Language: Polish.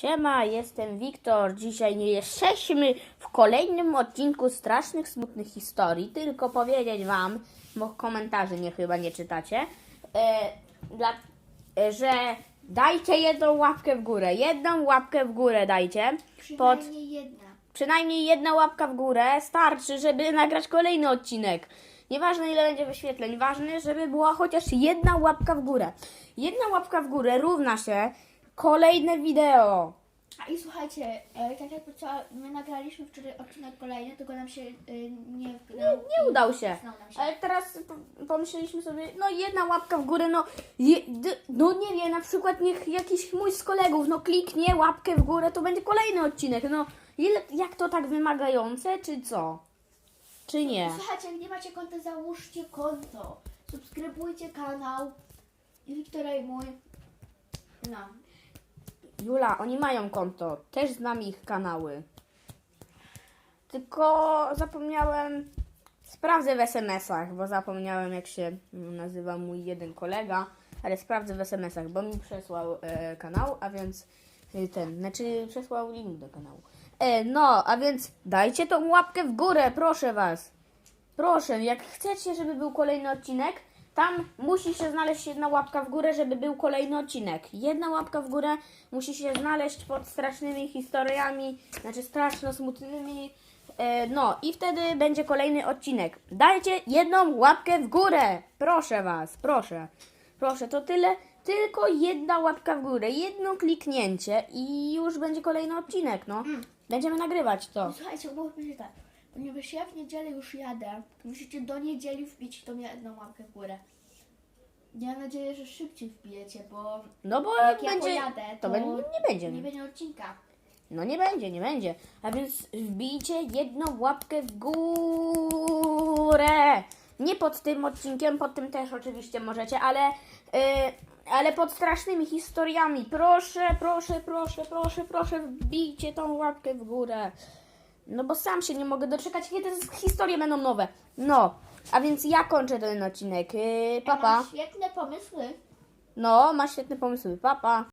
Siema, jestem Wiktor. Dzisiaj nie jesteśmy w kolejnym odcinku strasznych, smutnych historii. Tylko powiedzieć wam, bo komentarzy nie chyba nie czytacie, e, dla, e, że dajcie jedną łapkę w górę. Jedną łapkę w górę dajcie. Pod, Przynajmniej jedna. przynajmniej jedna łapka w górę starczy, żeby nagrać kolejny odcinek. Nieważne ile będzie wyświetleń, ważne, żeby była chociaż jedna łapka w górę. Jedna łapka w górę równa się kolejne wideo. A i słuchajcie, e, tak jak podczas, my nagraliśmy wczoraj odcinek kolejny, tylko nam się e, nie wgrał. Nie udał się. Nam się. Ale teraz po- pomyśleliśmy sobie, no jedna łapka w górę, no, je, d, no nie wiem, na przykład niech jakiś mój z kolegów, no kliknie łapkę w górę, to będzie kolejny odcinek. No, ile, jak to tak wymagające, czy co? Czy nie? Słuchajcie, jak nie macie konta, załóżcie konto. Subskrybujcie kanał. I Wiktora i mój. No. Jula, oni mają konto, też znam ich kanały. Tylko zapomniałem, sprawdzę w SMS-ach, bo zapomniałem jak się nazywa mój jeden kolega, ale sprawdzę w SMS-ach, bo mi przesłał e, kanał, a więc e, ten, znaczy przesłał link do kanału. E, no, a więc dajcie tą łapkę w górę, proszę was. Proszę, jak chcecie, żeby był kolejny odcinek, tam musi się znaleźć jedna łapka w górę, żeby był kolejny odcinek. Jedna łapka w górę musi się znaleźć pod strasznymi historiami, znaczy straszno smutnymi. E, no i wtedy będzie kolejny odcinek. Dajcie jedną łapkę w górę. Proszę was, proszę. Proszę, to tyle. Tylko jedna łapka w górę, jedno kliknięcie i już będzie kolejny odcinek, no. Będziemy nagrywać to. Słuchajcie, się tak. Ponieważ ja w niedzielę już jadę, musicie do niedzieli wbić tą jedną łapkę w górę. Ja mam nadzieję, że szybciej wbijecie, bo No bo jak ja będzie, pojadę, to to będzie, nie będzie. nie będzie odcinka. No nie będzie, nie będzie. A więc wbijcie jedną łapkę w górę. Nie pod tym odcinkiem, pod tym też oczywiście możecie, ale, yy, ale pod strasznymi historiami. Proszę, proszę, proszę, proszę, proszę, wbijcie tą łapkę w górę. No bo sam się nie mogę doczekać, kiedy te historie będą nowe. No, a więc ja kończę ten odcinek. Yy, Ja papa. mam świetne pomysły. No, masz świetne pomysły. Papa.